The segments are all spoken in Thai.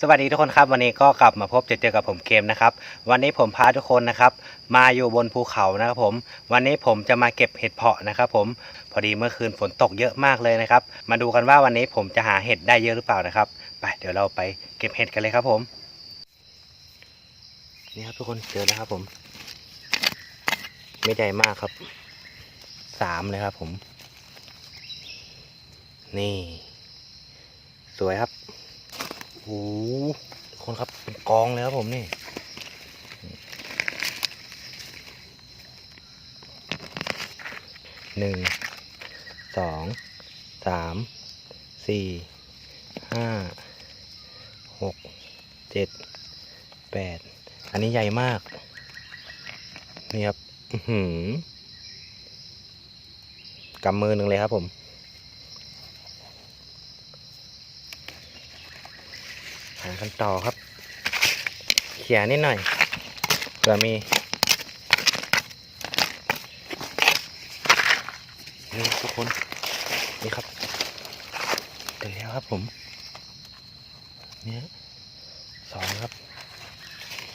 สวัสดีทุกคนครับวันนี้ก็กลับมาพบเจอกับผมเกมนะครับ วันนี้ผมพาทุกคนนะครับ มาอยู่บนภูเขานะครับผม วันนี้ผมจะมาเก็บเห็ดเพาะนะครับผมพอดีเมื่อคืนฝนตกเยอะมากเลยนะครับ มาดูกันว่าวันนี้ผมจะหาเห็ดได้เยอะหรือเปล่านะครับไปเดี๋ยวเราไปเก็บเห็ดกันเลยครับผม นี่ครับทุกคนเจอแล้วครับผม ไม่ใหญ่มากครับสามเลยครับผม นี่ สวยครับ หคนครับเป็นกองเลยครับผมนี่หนึ่งสองสามสี่ห้าหกเจ็ดแปดอันนี้ใหญ่มาก นี่ครับอื้อหือกำมือหนึ่งเลยครับผม หา กันต่อครับ เขี่ยนิดหน่อยเผื่อมีนี่ทุกคนนี่ครับเจอแล้วครับผมเนี่ยสองครับ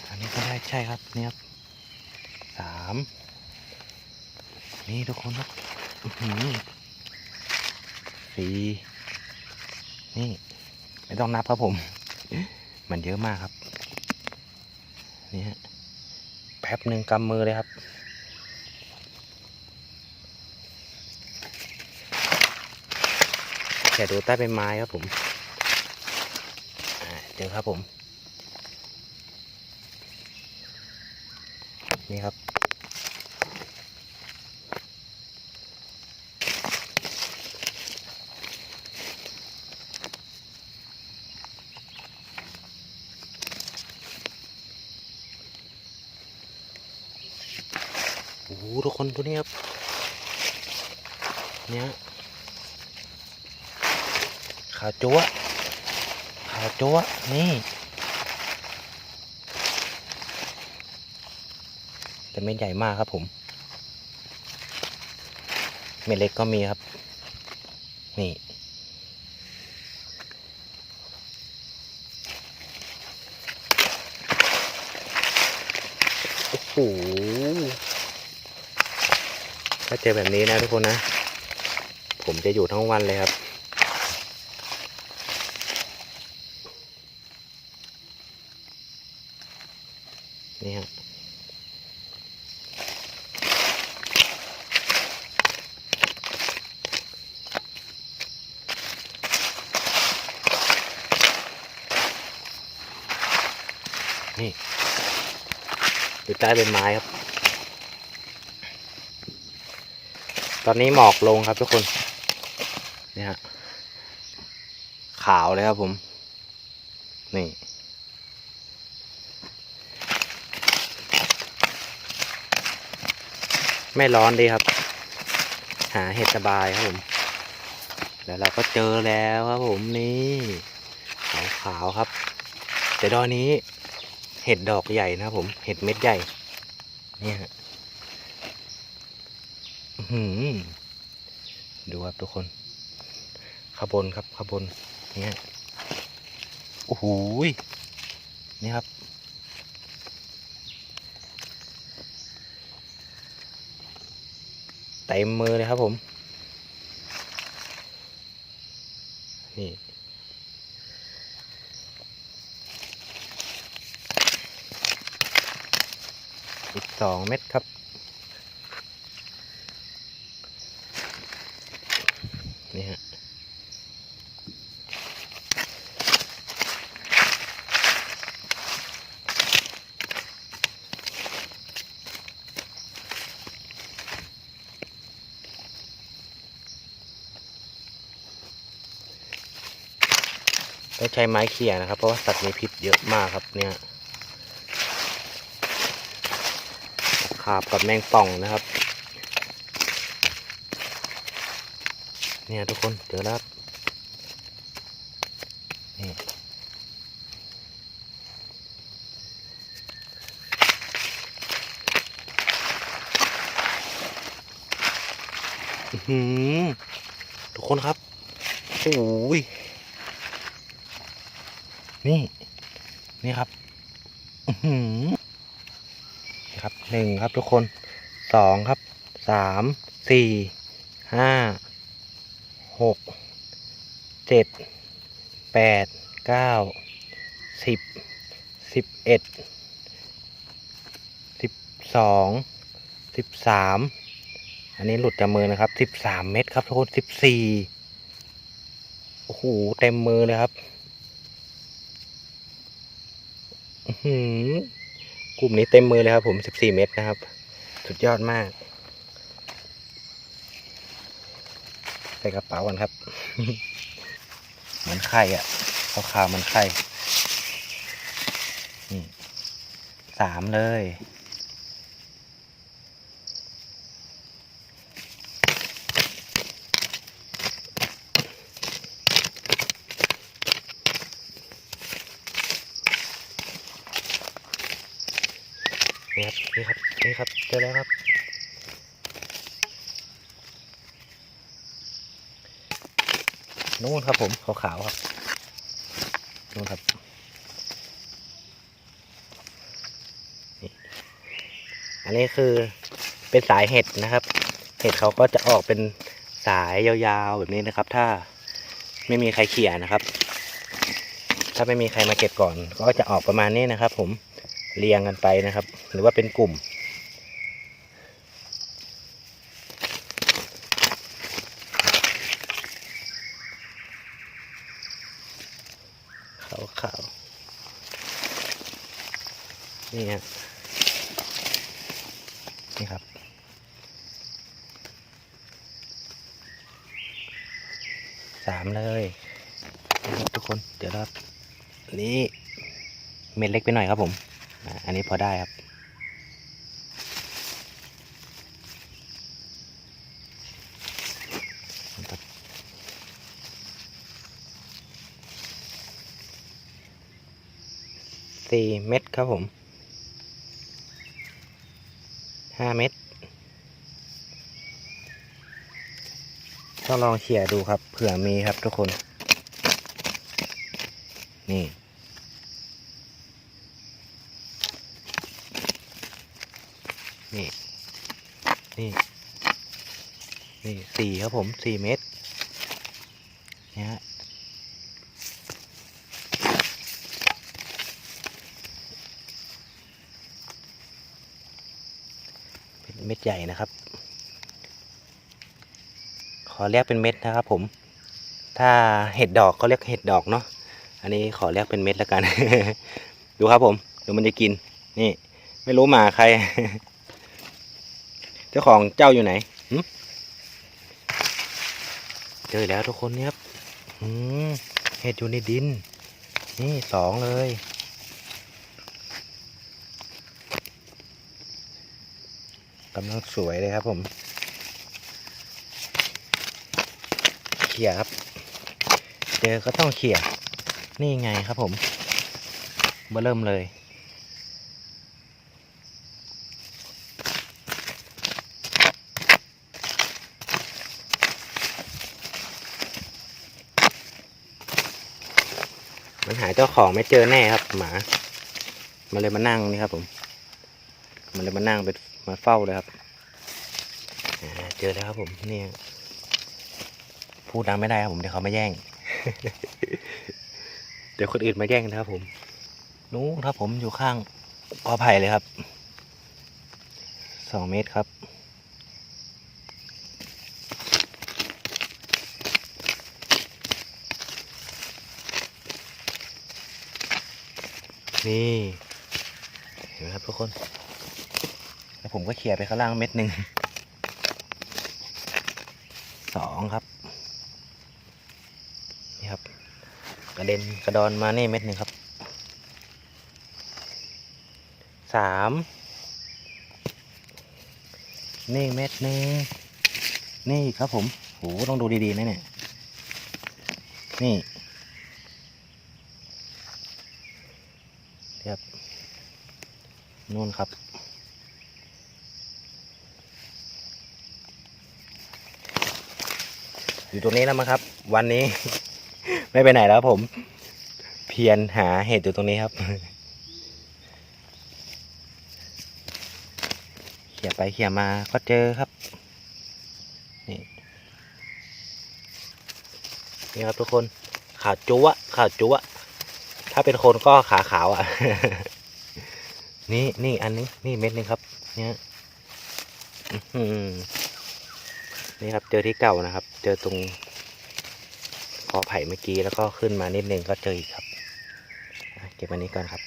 อันนี้ก็ได้ใช่ครับเนี่ยครับสามนี่ทุกคนครับสี่นี่ ไม่ต้องนับครับผม มันเยอะมากครับ นี่ฮะแป๊บหนึ่งกำมือเลยครับ แค่ดูใต้เป็นไม้ครับผมอ่าเจอครับผม นี่ครับ ทุกคนตัวนี้ครับ เนี่ยขาวจั๊วะขาวจั๊วะนี่ แต่เม็ดใหญ่มากครับผมเม็ดเล็กก็มีครับ นี่โอ้โห ถ้าเจอแบบนี้นะทุกคนนะ ผมจะอยู่ทั้งวันเลยครับ นี่ฮะนี่อยู่ใต้ใบไม้ครับ ตอนนี้หมอกลงครับทุกคนนี่ฮะขาวเลยครับผม นี่ ไม่ร้อนดีครับ หาเห็ดสบายครับผม แล้วเราก็เจอแล้วครับผมนี่ขาวขาวๆครับ แต่ดอกนี้ เห็ดดอกใหญ่นะครับผม เห็ดเม็ดใหญ่ นี่ฮะ ดูครับทุกคนข้างบนครับข้างบนเนี่ยโอ้โหนี่ครับ เต็มมือเลยครับผม นี่อีกสองเม็ดครับ ต้องใช้ไม้เขี่ยนะครับ เพราะว่าสัตว์มีพิษเยอะมากครับเนี่ยขาบกับแมงป่องนะครับ เนี่ยทุกคนเจอแล้วนี่ทุกคนครับโอ้ย นี่ นี่ครับครับหนึ่งครับทุกคนสองครับสามสี่ห้าหกเจ็ดแปดเก้าสิบสิบเอ็ดสิบสองสิบสามอันนี้หลุดจากมือนะครับสิบสามเม็ดครับทุกคนสิบสี่โอ้โหเต็มมือเลยครับ อื้อหือ กลุ่มนี้เต็มมือเลยครับผมสิบสี่เม็ดนะครับ สุดยอดมาก ใส่กระเป๋ากันครับ เหมือนไข่อะขาวขาวเหมันไข่ นี่สามเลย นี่ครับนี่ครับนี่ครับเจอแล้วครับนู่นครับผมขาวๆครับนู่นครับอันนี้คือเป็นสายเห็ดนะครับ เห็ดเขาก็จะออกเป็นสายยาวๆแบบนี้นะครับ ถ้าไม่มีใครเขี่ยนะครับ ถ้าไม่มีใครมาเก็บก่อน ก็จะออกประมาณนี้นะครับ ผม เรียงกันไปนะครับ หรือว่าเป็นกลุ่ม ขาวขาวๆนี่ฮะนี่ครับสามเลยนะครับทุกคนเดี๋ยวเราอันนี้เม็ดเล็กไปหน่อยครับผม อันนี้พอได้ครับสี่เม็ดครับผมห้าเม็ดต้องลองเขี่ยดูครับ เผื่อมีครับทุกคน นี่ นี่ นี่ นี่สี่ครับผมสี่เม็ดเนี่ยฮะเป็นเม็ดใหญ่นะครับ ขอเรียกเป็นเม็ดนะครับผม ถ้าเห็ดดอกเขาเรียกเห็ดดอกเนาะ อันนี้ขอเรียกเป็นเม็ดแล้วกัน ดูครับผม เดี๋ยวมันจะกิน นี่ ไม่รู้หมาใคร เจ้าของเจ้าอยู่ไหนเจอแล้วทุกคนเนี่ยครับเห็ดอยู่ในดิน นี่สองเลย กำลังสวยเลยครับผมเขี่ยครับ เจอก็ต้องเขี่ยนี่ไงครับผมเบอร์เริ่มเลย หาเจ้าของไม่เจอแน่ครับ หมา มันเลยมานั่งนี่ครับ ผม มันเลยมานั่งเป็นมาเฝ้าเลยครับเจอแล้วครับผมนี่พูดดังไม่ได้ครับผมเดี๋ยวเขามาแย่ง เดี๋ยวคนอื่นมาแย่งนะครับ ผมนู้นครับผมอยู่ข้างกอไผ่เลยครับสองเมตรครับ นี่เห็นไหมครับทุกคน แล้วผมก็เขี่ยไปข้างล่างเม็ดหนึ่งสองครับ นี่ครับ กระเด็นกระดอนมานี่เม็ดหนึ่งครับสามนี่เม็ดหนึ่งนี่ครับผมโหต้องดูดีๆนะเนี่ยนี่ ครับนู่นครับ อยู่ตรงนี้แล้วมั้งครับ วันนี้ ไม่ไปไหนแล้วผม เพียรหาเห็ดอยู่ตรงนี้ครับเขี่ยไปเขี่ยมาก็เจอครับ นี่นี่ครับทุกคนขาจุ๊ะขาจุ๊ะ ถ้าเป็นคนก็ขาขาวอะ นี่นี่อันนี้นี่เม็ดหนึงครับ เนี่ยนี่ครับเจอที่เก่านะครับ เจอตรงกอไผ่เมื่อกี้แล้วก็ขึ้นมานิดนึงก็เจออีกครับเก็บอันนี้ก่อนครับ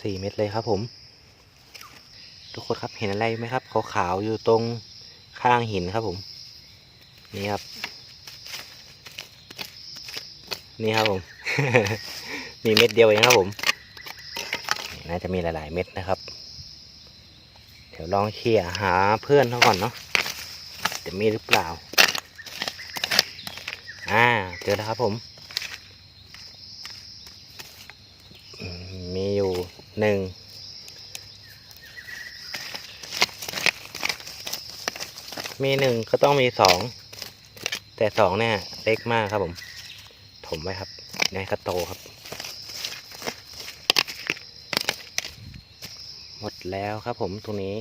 สี่เม็ดเลยครับผม ทุกคนครับเห็นอะไรไหมครับขาวๆอยู่ตรงข้างหินครับผม นี่ครับ นี่ครับผม มีเม็ดเดียวเองครับผม น่าจะมีหลาย ๆ เม็ดนะครับ เดี๋ยวลองเขี่ยหาเพื่อนเขาก่อนเนาะจะมีหรือเปล่า อ่า เจอแล้วครับผม มีอยู่หนึ่งมีหนึ่งก็ต้องมีสอง แต่สองเนี่ยเล็กมากครับผม ถมไว้ครับในกระโตครับ หมดแล้วครับผมตรงนี้